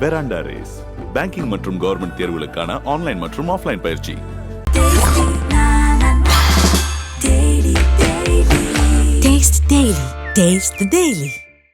பெராண்டா race banking மற்றும் government தேர்வுகளுக்கான online மற்றும் ஆஃப்லைன் பயிற்சி.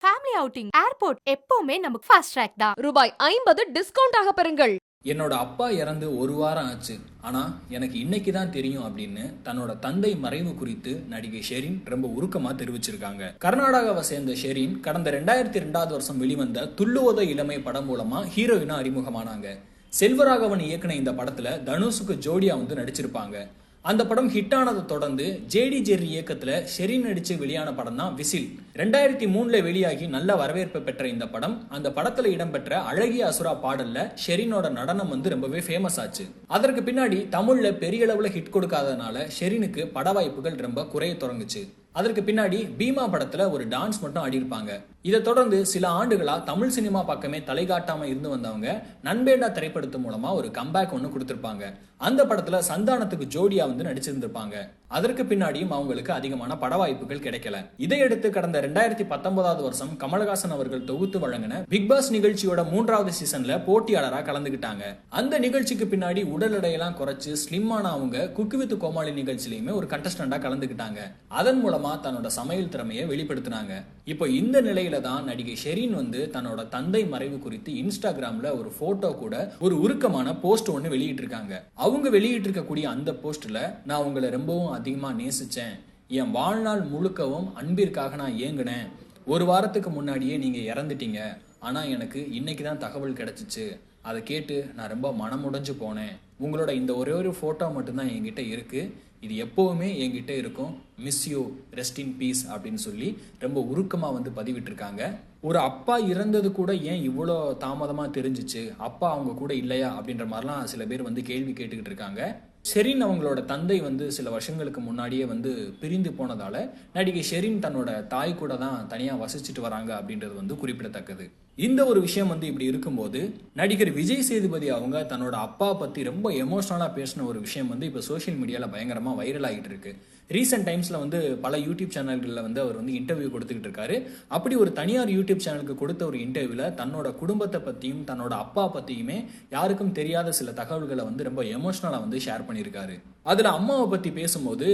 ஃபேமிலி அவுட்டிங் ஏர்போர்ட் எப்பவுமே நமக்கு ஃபாஸ்ட் ட்ராக் தான். ரூபாய் ஐம்பது டிஸ்கவுண்ட் ஆக பெறுங்கள். என்னோட அப்பா இறந்து ஒரு வாரம் ஆச்சு. ஆனா எனக்கு இன்னைக்கு தான் தெரியும் அப்படின்னு தன்னோட தந்தை மறைவு குறித்து நடிகை ஷெரீன் ரொம்ப உருக்கமா தெரிவிச்சிருக்காங்க. கர்நாடகாவை சேர்ந்த ஷெரீன் கடந்த ரெண்டாயிரத்தி ரெண்டாவது வருஷம் வெளிவந்த துள்ளுவத இளமை படம் மூலமா ஹீரோயினா அறிமுகமானாங்க. செல்வராகவன் இயக்குன இந்த படத்துல தனுஷுக்கு ஜோடியா வந்து நடிச்சிருப்பாங்க. அந்த படம் ஹிட் ஆனதை தொடர்ந்து ஜேடி ஜெர்ரி இயக்கத்தில் ஷெரி நடிச்சு வெளியான படம் தான் விசில். ரெண்டாயிரத்தி மூணுல வெளியாகி நல்ல வரவேற்பு பெற்ற இந்த படம் அந்த படத்துல இடம்பெற்ற அழகிய அசுரா பாடல்ல ஷெரினோட நடனம் வந்து ரொம்பவே ஃபேமஸ் ஆச்சு. அதற்கு பின்னாடி தமிழ்ல பெரிய அளவுல ஹிட் கொடுக்காதனால ஷெரினுக்கு பட வாய்ப்புகள் ரொம்ப குறைய தொடங்குச்சு. அதற்கு பின்னாடி பீமா படத்துல ஒரு டான்ஸ் மட்டும் ஆடியிருப்பாங்க. இதை தொடர்ந்து சில ஆண்டுகளா தமிழ் சினிமா பக்கமே தலை காட்டாம இருந்து வந்தவங்க நண்பேண்டா திரைப்படத்து மூலமா ஒரு கம்பேக் ஒன்று கொடுத்திருப்பாங்க. அந்த படத்துல சந்தானத்துக்கு ஜோடியா வந்து நடிச்சிருந்திருப்பாங்க. அதற்கு பின்னாடியும் அவங்களுக்கு அதிகமான பட வாய்ப்புகள் கிடைக்கல. இதையடுத்து கடந்த ரெண்டாயிரத்தி பத்தொன்பதாவது வருஷம் கமலஹாசன் அவர்கள் தொகுத்து வழங்கின பிக் பாஸ் நிகழ்ச்சியோட மூன்றாவது சீசன்ல போட்டியாளரா கலந்துகிட்டாங்க. அந்த நிகழ்ச்சிக்கு பின்னாடி உடல் எடையெல்லாம் குறைச்சு ஸ்லிம்மான அவங்க குக்கு வித் கோமாளி நிகழ்ச்சியிலையுமே ஒரு கண்டஸ்டண்டா கலந்துகிட்டாங்க. அதன் மூலமா தன்னோட சமையல் திறமையை வெளிப்படுத்தினாங்க. இப்போ இந்த நிலையில தான் நடிகை ஷெரீன் வந்து தன்னோட தந்தை மறைவு குறித்து இன்ஸ்டாகிராம்ல ஒரு போட்டோ கூட ஒரு உருக்கமான போஸ்ட் ஒன்று வெளியிட்டு இருக்காங்க அவங்க வெளியிட்டு இருக்கக்கூடிய அந்த போஸ்ட்ல நான் உங்களை ரொம்பவும் அதிகமா நேசிச்சேன். என் வாழ்நாள் முழுக்கவும் அன்பிற்காக நான் ஏங்கினேன். ஒரு வாரத்துக்கு முன்னாடியே நீங்க இறந்துட்டீங்க. ஆனா எனக்கு இன்னைக்கு தான் தகவல் கிடைச்சிச்சு. அதை கேட்டு நான் ரொம்ப மனமுடைஞ்சு போனேன். உங்களோட இந்த ஒரே ஒரு ஃபோட்டோ மட்டும்தான் என்கிட்ட இருக்குது இது எப்போவுமே என்கிட்ட இருக்கும். Miss you rest in peace அப்படின்னு சொல்லி ரொம்ப உருக்கமாக வந்து பதிவிட்டிருக்காங்க. ஒரு அப்பா இறந்தது கூட ஏன் இவ்வளோ தாமதமாக தெரிஞ்சிச்சு? அப்பா அவங்க கூட இல்லையா? அப்படின்ற மாதிரிலாம் சில பேர் வந்து கேள்வி கேட்டுக்கிட்டு இருக்காங்க. ஷெரின் அவங்களோட தந்தை வந்து சில வருஷங்களுக்கு முன்னாடியே வந்து பிரிந்து போனதால நடிகை ஷெரின் தன்னோட தாய் கூட தான் தனியாக வசிச்சுட்டு வராங்க அப்படின்றது வந்து குறிப்பிடத்தக்கது. இந்த ஒரு விஷயம் வந்து இப்படி இருக்கும்போது நடிகர் விஜய் சேதுபதி அவங்க தன்னோட அப்பா பத்தி ரொம்ப எமோஷனலாக பேசின ஒரு விஷயம் வந்து இப்போ சோஷியல் மீடியாவில் பயங்கரமாக வைரல் ஆகிட்டு இருக்கு. ரீசெண்ட் டைம்ஸில் வந்து பல யூடியூப் சேனல்களில் வந்து அவர் வந்து இன்டர்வியூ கொடுத்துக்கிட்டு இருக்காரு. அப்படி ஒரு தனியார் யூடியூப் சேனலுக்கு கொடுத்த ஒரு இன்டர்வியூவில் தன்னோட குடும்பத்தை பற்றியும் தன்னோட அப்பா பற்றியுமே யாருக்கும் தெரியாத சில தகவல்களை வந்து ரொம்ப எமோஷ்னலாக வந்து ஷேர் பண்ணியிருக்காரு. அதில் அம்மாவை பற்றி பேசும்போது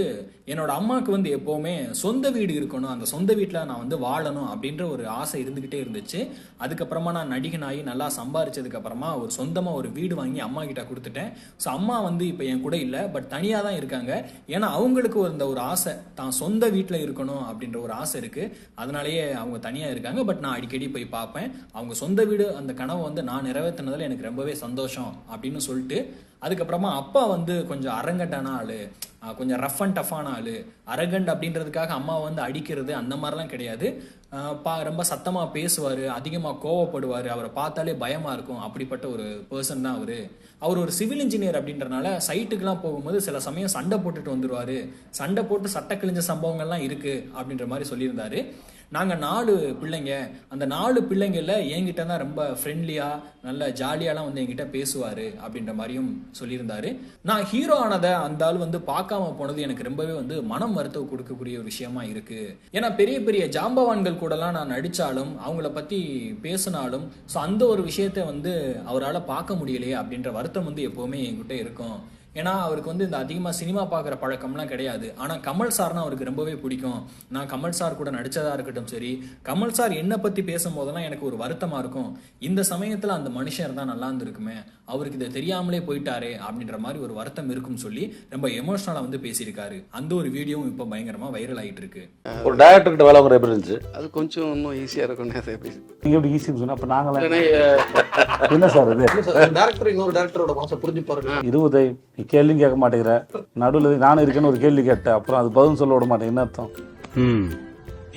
என்னோட அம்மாவுக்கு வந்து எப்போவுமே சொந்த வீடு இருக்கணும். அந்த சொந்த வீட்டில் நான் வந்து வாழணும் அப்படின்ற ஒரு ஆசை இருந்துக்கிட்டே இருந்துச்சு. அதுக்கப்புறமா நான் நடிகனாகி நல்லா சம்பாரிச்சதுக்கப்புறமா ஒரு சொந்தமாக ஒரு வீடு வாங்கி அம்மா கிட்ட கொடுத்துட்டேன். ஸோ அம்மா வந்து இப்போ என் கூட இல்லை பட் தனியாக தான் இருக்காங்க. ஏன்னா அவங்களுக்கு ஒரு அந்த ஒரு ஆசை தான் சொந்த வீட்டில் இருக்கணும் அப்படின்ற ஒரு ஆசை இருக்கு. அதனாலேயே அவங்க தனியாக இருக்காங்க. பட் நான் அடிக்கடி போய் பார்ப்பேன். அவங்க சொந்த வீடு அந்த கனவை வந்து நான் நிறைவேற்றினதில் எனக்கு ரொம்பவே சந்தோஷம் அப்படின்னு சொல்லிட்டு அதுக்கப்புறமா அப்பா வந்து கொஞ்சம் அரங்கட்டான ஆளு கொஞ்சம் ரஃப் அண்ட் டஃப்பான ஆளு. அரகண்ட் அப்படின்றதுக்காக அம்மா வந்து அடிக்கிறது அந்த மாதிரிலாம் கிடையாது. பா ரொம்ப சத்தமாக பேசுவார் அதிகமாக கோவப்படுவார் அவரை பார்த்தாலே பயமாக இருக்கும். அப்படிப்பட்ட ஒரு பர்சன் தான் அவர். அவர் ஒரு சிவில் இன்ஜினியர் அப்படின்றனால சைட்டுக்கெலாம் போகும்போது சில சமயம் சண்டை போட்டுட்டு வந்துடுவார் சண்டை போட்டு சட்டக்கிழிஞ்ச சம்பவங்கள்லாம் இருக்குது அப்படின்ற மாதிரி சொல்லியிருந்தாரு. நாங்கள் நாலு பிள்ளைங்க. அந்த நாலு பிள்ளைங்கள என்கிட்ட தான் ரொம்ப ஃப்ரெண்ட்லியாக நல்ல ஜாலியாலாம் வந்து என்கிட்ட பேசுவார் அப்படின்ற மாதிரியும் சொல்லியிருந்தாரு. நான் ஹீரோ ஆனதை அந்த ஆள் வந்து பார்க்காம போனது எனக்கு ரொம்பவே வந்து மனம் மருத்துவ கொடுக்கக்கூடிய ஒரு விஷயமா இருக்கு. ஏன்னா பெரிய பெரிய ஜாம்பவான்கள் கூடலாம் நான் நடித்தாலும் அவங்கள பற்றி பேசினாலும் ஸோ அந்த ஒரு விஷயத்தை வந்து அவரால் பார்க்க முடியலையே அப்படின்ற வருத்தம் வந்து எப்போவுமே என்கிட்ட இருக்கும். ஏன்னா அவருக்கு வந்து இந்த அதிகமாக சினிமா பார்க்குற பழக்கம்லாம் கிடையாது. ஆனால் கமல் சார்னா அவருக்கு ரொம்பவே பிடிக்கும். நான் கமல் சார் கூட நடித்ததாக இருக்கட்டும் சரி கமல் சார் என்னை பற்றி பேசும்போதெல்லாம் எனக்கு ஒரு வருத்தமாக இருக்கும். இந்த சமயத்தில் அந்த மனுஷன் இருந்தால் நல்லா இருந்திருக்குமே அவருக்கு இதை தெரியாமலே போயிட்டாரே அப்படின்ற மாதிரி ஒரு வருத்தம் இருக்கும்னு சொல்லி ரொம்ப எமோஷனலாக வந்து பேசியிருக்காரு. அந்த ஒரு வீடியோவும் இப்போ பயங்கரமாக வைரல் ஆகிட்டு இருக்கு ஒரு டேரக்டர் கிட்ட வேலை எப்படி இருந்துச்சு? அது கொஞ்சம் இன்னும் ஈஸியாக இருக்கும். அதை எப்படி நீங்க எப்படி ஈஸின்னு சொன்னா அப்ப நாங்களாம் என்ன சார் இது? டேரக்டர் இன்னொரு டேரக்டரோட மனசை புரிஞ்சு பாருங்க இருபதை நீ கேள்வியும் கேட்க மாட்டேங்கிற. நடுவில் நானும் இருக்கேன்னு ஒரு கேள்வி கேட்டேன். அப்புறம் அது பதில் சொல்ல விட மாட்டேன். என்ன அர்த்தம்? ம்.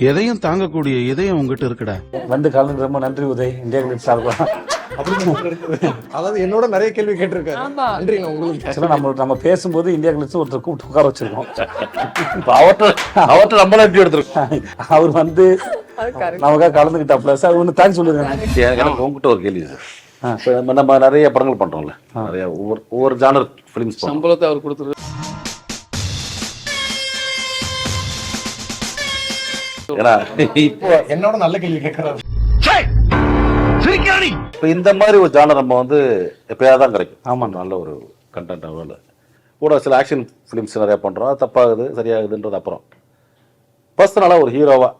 எதையும் தாங்கக்கூடிய இதயம் உங்ககிட்ட இருக்குடா. வந்து கலந்து ரொம்ப நன்றி உதய். இந்தியா கிளிட் சார்பா? அதாவது என்னோட நிறைய கேள்வி கேட்டிருக்காரு. ஆமா. நன்றிங்க உங்களுக்கு. ஆக்சுவலாக நம்ம நம்ம பேசும்போது இந்தியா கிளிட்ஸ் ஒருத்தர் கூப்பிட்டு உட்கார வச்சிருக்கோம். இப்ப அவர்கிட்ட அவர்கிட்ட நம்மளாம் எப்படி எடுத்துருக்கோம். அவர் வந்து நமக்காக கலந்துக்கிட்டாப்ல. சார் ஒன்று தேங்க்ஸ் சொல்லுங்க உங்ககிட்ட ஒரு கேள்வி சார் இப்போ நம்ம நம்ம நிறைய படங்கள் பண்றோம்ல. நிறைய ஒவ்வொரு ஒவ்வொரு ஜானர் ஃபிலிம்ஸ் பண்றோம். சம்பளத்தை அவர் கொடுத்துரு ஏன்னா இப்போ என்னோட நல்ல கேள்வி கேட்கறாரு இப்போ இந்த மாதிரி ஒரு ஜானர் நம்ம வந்து எப்பயாவது தான் கிடைக்கும். ஆமாம். நல்ல ஒரு கண்டென்ட் அவ்வளோ கூட சில ஆக்ஷன் ஃபிலிம்ஸ் நிறையா பண்ணுறோம் தப்பாகுது சரியாகுதுன்றது அப்புறம். பர்சனலாக ஒரு ஹீரோவாக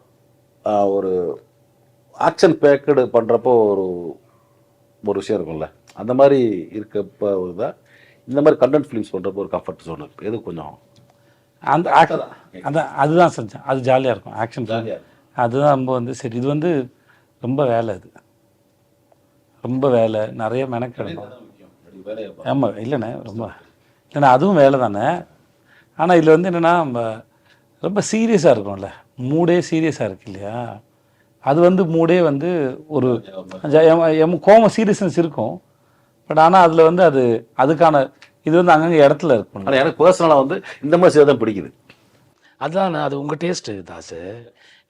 ஒரு ஆக்ஷன் பேக்கடு பண்ணுறப்போ ஒரு ஒரு விஷயம் இருக்கும்ல. அந்த மாதிரி இருக்கப்போ தான் இந்த மாதிரி கண்டென்ட் ஃபிலிம்ஸ் பண்ணுறப்போ ஒரு கம்ஃபர்ட் ஜோன் இருக்குது எது கொஞ்சம்? அந்த அந்த அதுதான் செஞ்சேன். அது ஜாலியாக இருக்கும். ஆக்ஷன் ஜாலியா அதுதான் ரொம்ப வந்து சரி. இது வந்து ரொம்ப வேலை இது ரொம்ப வேலை. நிறைய மெனக்கிடணும். ஆமாம் இல்லைண்ணே. ரொம்ப. இல்லைண்ணா அதுவும் வேலை தானே. ஆனால் இதில் வந்து என்னென்னா நம்ம ரொம்ப சீரியஸாக இருக்கும்ல. மூடே சீரியஸாக இருக்கு இல்லையா? அது வந்து மூடே வந்து ஒரு எம் கோம சீரியஸ்னஸ் இருக்கும். பட் ஆனால் அதில் வந்து அது அதுக்கான இது வந்து அங்கங்கே இடத்துல இருக்கும் ஆனால் எனக்கு பர்சனலாக வந்து இந்த மாதிரி செய்ய தான் பிடிக்குது. அதான் அது உங்கள் டேஸ்ட்டு தாசு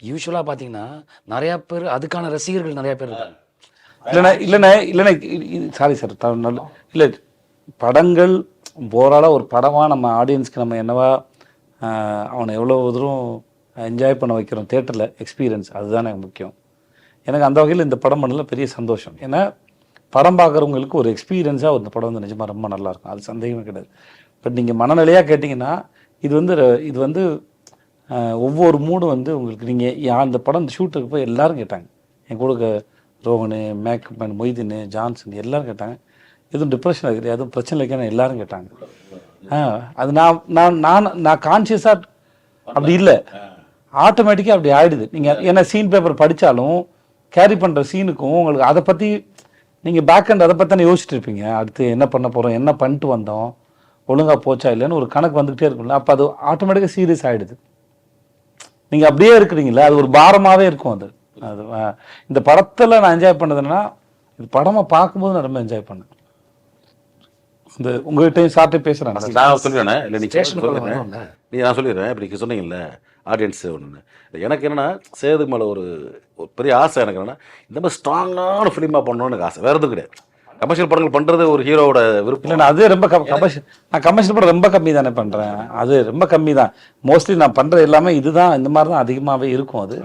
யூஸ்வலாக பார்த்தீங்கன்னா நிறையா பேர் அதுக்கான ரசிகர்கள் நிறையா பேர் இருக்காங்க. இல்லைண்ணே இல்லைண்ணே இல்லைண்ணே சாரி சார் நல்ல இல்லை படங்கள் ஓவராலாக ஒரு படமாக நம்ம ஆடியன்ஸ்க்கு நம்ம என்னவா அவனை எவ்வளோ தூரம் என்ஜாய் பண்ண வைக்கிறோம் தேட்டரில் எக்ஸ்பீரியன்ஸ் அதுதான் எனக்கு முக்கியம். எனக்கு அந்த வகையில் இந்த படம் பண்ணல பெரிய சந்தோஷம். ஏன்னா படம் பார்க்குறவங்களுக்கு ஒரு எக்ஸ்பீரியன்ஸாக இந்த படம் வந்து நிஜமாக ரொம்ப நல்லா இருக்கும். அது சந்தேகமே கிடையாது. பட் நீங்கள் மனநிலையாக கேட்டிங்கன்னா இது வந்து இது வந்து ஒவ்வொரு மூடும் வந்து உங்களுக்கு நீங்கள் அந்த படம் ஷூட்டுக்கு போய் எல்லாரும் கேட்டாங்க. என் கூட க- Rohan makeup man Moideen Johnson எல்லாரும் கேட்டாங்க. எதுவும் டிப்ரெஷன் இருக்குது? எதுவும் பிரச்சனை இல்லைன்னு எல்லாரும் கேட்டாங்க. அது நான் நான் நான் நான் கான்சியஸாக அப்படி இல்லை. ஆட்டோமேட்டிக்காக அப்படி ஆயிடுது. நீங்கள் என்ன சீன் பேப்பர் படித்தாலும் கேரி பண்ணுற சீனுக்கும் உங்களுக்கு அதை பற்றி நீங்கள் பேக் அண்ட் அதை பற்றி தானே யோசிச்சுட்டு இருப்பீங்க. அடுத்து என்ன பண்ண போகிறோம் என்ன பண்ணிட்டு வந்தோம் ஒழுங்காக போச்சா இல்லைன்னு ஒரு கணக்கு வந்துகிட்டே இருக்கும்ல அப்போ அது ஆட்டோமேட்டிக்காக சீரியஸ் ஆகிடுது நீங்கள் அப்படியே இருக்கிறீங்களா அது ஒரு பாரமாகவே இருக்கும் அது. அது இந்த படத்தில் நான் என்ஜாய் பண்ணதுன்னா இது படமாக பார்க்கும்போது நான் ரொம்ப என்ஜாய் பண்ணேன். இந்த உங்ககிட்டயும் சார்ட்டே பேசுகிறேன் நான் சொல்லிடுறேன். இல்லை நீ நான் சொல்லிடுறேன். இப்படி சொன்னீங்கல்ல ஆடியன்ஸ் ஒன்று எனக்கு என்னன்னா சேது மேலே ஒரு ஒரு பெரிய ஆசை எனக்கு என்னன்னா இந்த மாதிரி ஸ்ட்ராங்கான ஃபிலிமாக பண்ணணும்னு எனக்கு ஆசை. வேறு எதுவும் கிடையாது. கமர்ஷியல் படங்கள் பண்ணுறது ஒரு ஹீரோவோட விருப்பம். இல்லை நான் அது ரொம்ப கமர்ஷியல் நான் கமர்ஷியல் படம் ரொம்ப கம்மி தானே பண்ணுறேன் அது ரொம்ப கம்மி தான் மோஸ்ட்லி நான் பண்ணுறது எல்லாமே இதுதான் இந்த மாதிரி தான் அதிகமாகவே இருக்கும் அது.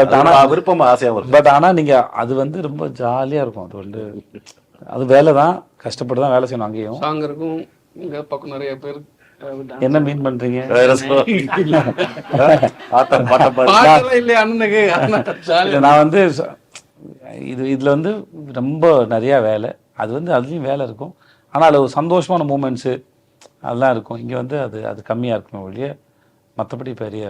பட் ஆனால் விருப்பமாக ஆசையாகவும் இருக்கும் பட் ஆனால் நீங்கள் அது வந்து ரொம்ப ஜாலியாக இருக்கும். அது வந்து அது வேலை தான் கஷ்டப்பட்டு தான் வேலை செய்யணும் அங்கேயும். சாங் இருக்கும் இங்கே பக்கம் நிறைய பேர் என்ன மீன் இல்லை நான் வந்து இது இதில் வந்து ரொம்ப நிறையா வேலை. அது வந்து அதுலேயும் வேலை இருக்கும். ஆனால் அதில் ஒரு சந்தோஷமான மூமெண்ட்ஸு அதெல்லாம் இருக்கும். இங்கே வந்து அது அது கம்மியாக இருக்குமே ஒழிய மற்றபடி பெரிய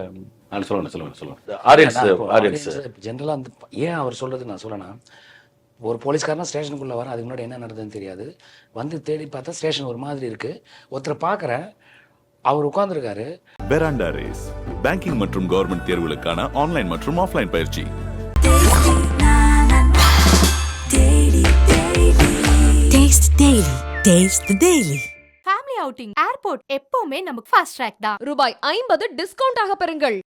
நான் சொல்லுவேன் சொல்லுவேன் சொல்லுவேன் ஆடியன்ஸ் ஆடியன்ஸ் ஜென்ரலாக வந்து ஏன் அவர் சொல்றது நான் சொல்லனா ஒரு போலீஸ்காரனா ஸ்டேஷனுக்குள்ளே வர அதுக்கு முன்னாடி என்ன நடந்ததுன்னு தெரியாது. வந்து தேடி பார்த்தா ஸ்டேஷன் ஒரு மாதிரி இருக்கு. ஒருத்தரை பார்க்குறேன் அவர் உட்காந்துருக்காரு பெராண்டா ரேஸ் பேங்கிங் மற்றும் கவர்மெண்ட் தேர்வுகளுக்கான ஆன்லைன் மற்றும் ஆஃப்லைன் பயிற்சி. ஃபேமிலி அவுட்டிங் ஏர்போர்ட் எப்பவுமே நமக்கு ஃபாஸ்ட் ட்ராக் தான். ரூபாய் ஐம்பது டிஸ்கவுண்ட் ஆக பெறுங்கள்.